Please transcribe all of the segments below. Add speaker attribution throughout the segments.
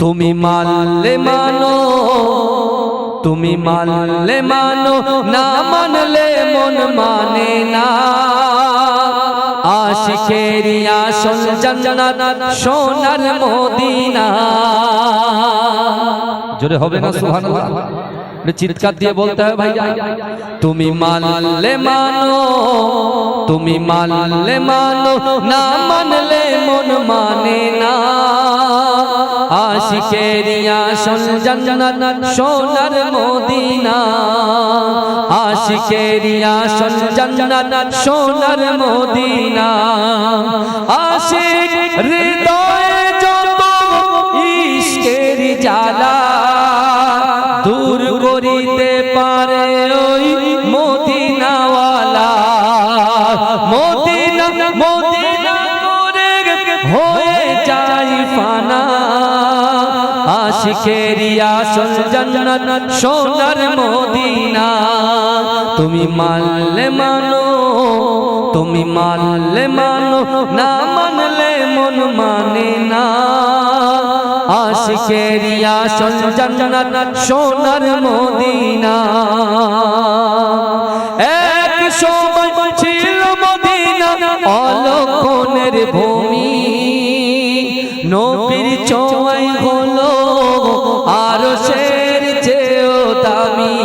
Speaker 1: তুমি মানলে মানো তুমি মানলে মানো না মানলে মন মানে না। আশিকেরি আসল জান্নাত সোনার মদিনা। জোরে হবে না সুবহানাল্লাহ? একটু চিৎকার দিয়ে বলতে হবে ভাই। তুমি মানলে মানো তুমি মানলে মানো না মানলে মন মানে না। আশিকেরিয়া শোন জান্নাত, সোনার মদিনা। আশিকেরিয়া শোন জান্নাত, সোনার মদিনা। আশিক হৃদয়ে যত ইশকের জ্বালা আশিকেরি আসল জান্নাত, সোনার মদিনা। তুমি মানলে মানো, তুমি মানলে মানো, না মানলে মন মানে না। আশিকেরি আসল সোনার মদিনা। এক সময় ছিল মদিনা ভূমি নবীর চোয়াই হলো আর শের চেয়েও দামি।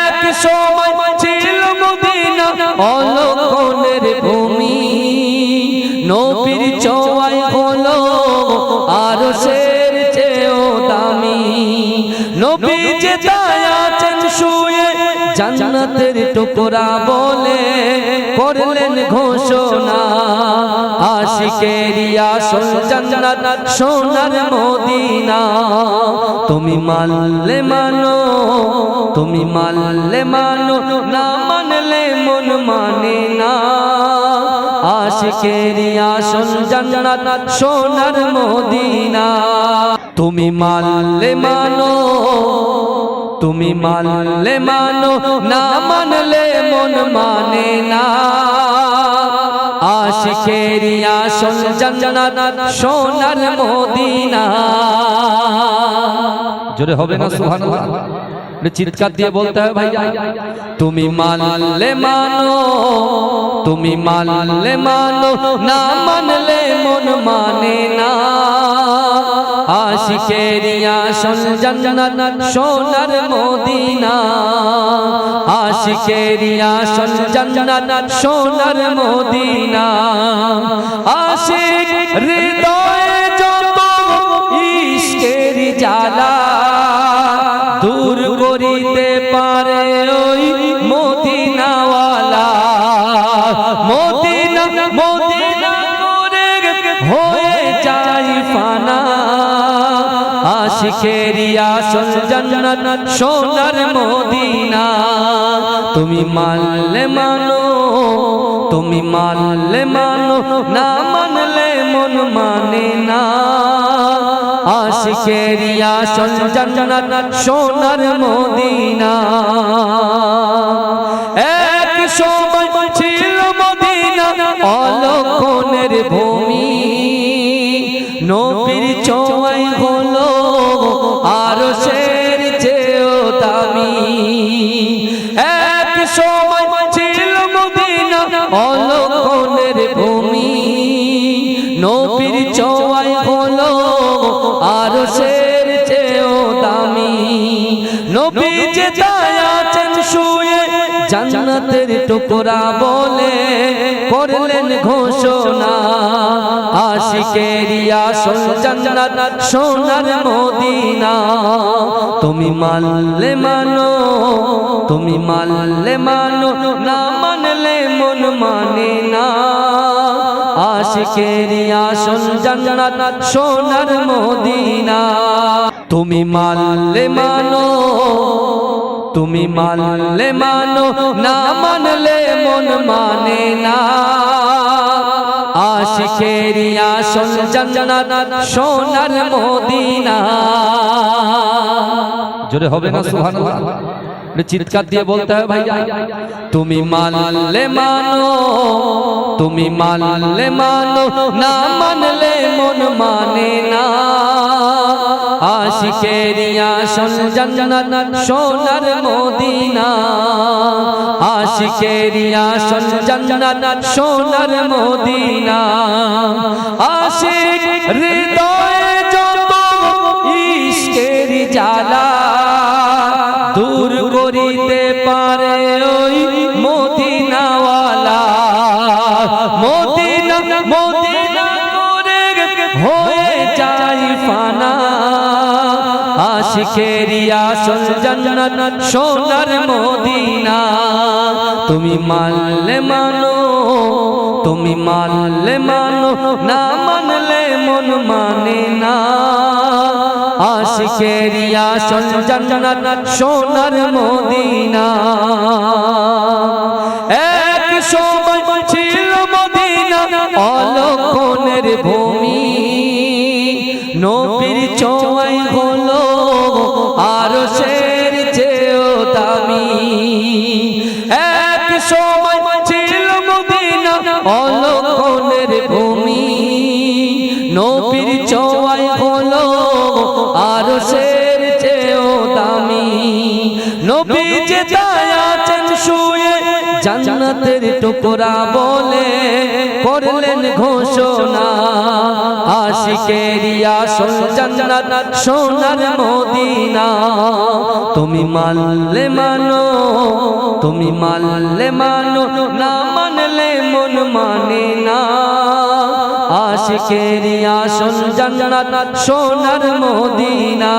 Speaker 1: এক সময় ছিল মদিনা অলক্ষণের ভূমি। নবীর চোয়াই হলো আর শের চেয়েও দামি। নবী যে শুয়ে জান্নাতের টুকরা বলে করলেন ঘোষণা। আশিকেরি আসল জান্নাত সোনার মদিনা। তুমি মানলে মানো, তুমি মানলে মানো, না মানলে মন মানে না। আশিকেরি আসল জান্নাত সোনার মদিনা। তুমি মানলে মানো, তুমি মানলে মানো, না মানলে মন মানে না। আশিকেরি আসল জান্নাত, সোনার মদিনা। জোরে হবে না, সুবহানাল্লাহ? চিৎকার দিয়ে বলতে হবে ভাই। তুমি মানলে মানো, তুমি মানলে মানো, না মানলে মন মানে না। আশিকেরি আসল জান্নাত সোনার মদিনা। আশিকেরিয়া আসল জান্নাত সোনার মদিনা। আশিক হৃদয়ে আসল জান্নাত, সোনার মদিনা। তুমি মানলে মানো, তুমি মানলে মানো, না মানলে মন মানে না। আশিখেরিয়া আসল জান্নাত, সোনার মদিনা। যে শুয়ে জান্নাতের টুকরা বলে করলেন ঘোষণা। আশিকেরি আসল জান্নাত সোনার মদিনা। তুমি মানলে মানো, তুমি মানলে মানো, না মানলে মন মানে না। জান্নাত সোনার মদিনা। তুমি মানলে মানো তুমি মানলে মানো না মানলে মন মানে না। আশিকেরি আসল জান্নাত সোনার মদিনা। জোরে হবে না সুবহানাল্লাহ। একটু চিৎকার দিয়ে বলতে হবে ভাই তুমি মানলে মানো, তুমি মানলে মানো, না মানলে মন মানে না। আশিকেরি আসল জান্নাত সোনার মদিনা। আশিকেরি আসল জান্নাত সোনার মদিনা। সোনার মদিনা। তুমি মানলে মানো, তুমি মানলে মানো, না মানলে মন মানে না। আশিকেরি আসল সোনার মদিনা। এক সময় ছিল মদিনা, অলক্ষণের ভূমি আর শের চেয়েও দামি। এক সময় ছিল মদিনা জান্নাতের টুকরা বলে করলেন ঘোষণা। আশিকেরি আসল জান্নাত সোনার মদিনা। তুমি মানলে মানো তুমি মানলে মানো না মানলে মন মানে না। আশিকেরি আসল জান্নাত সোনার মদিনা।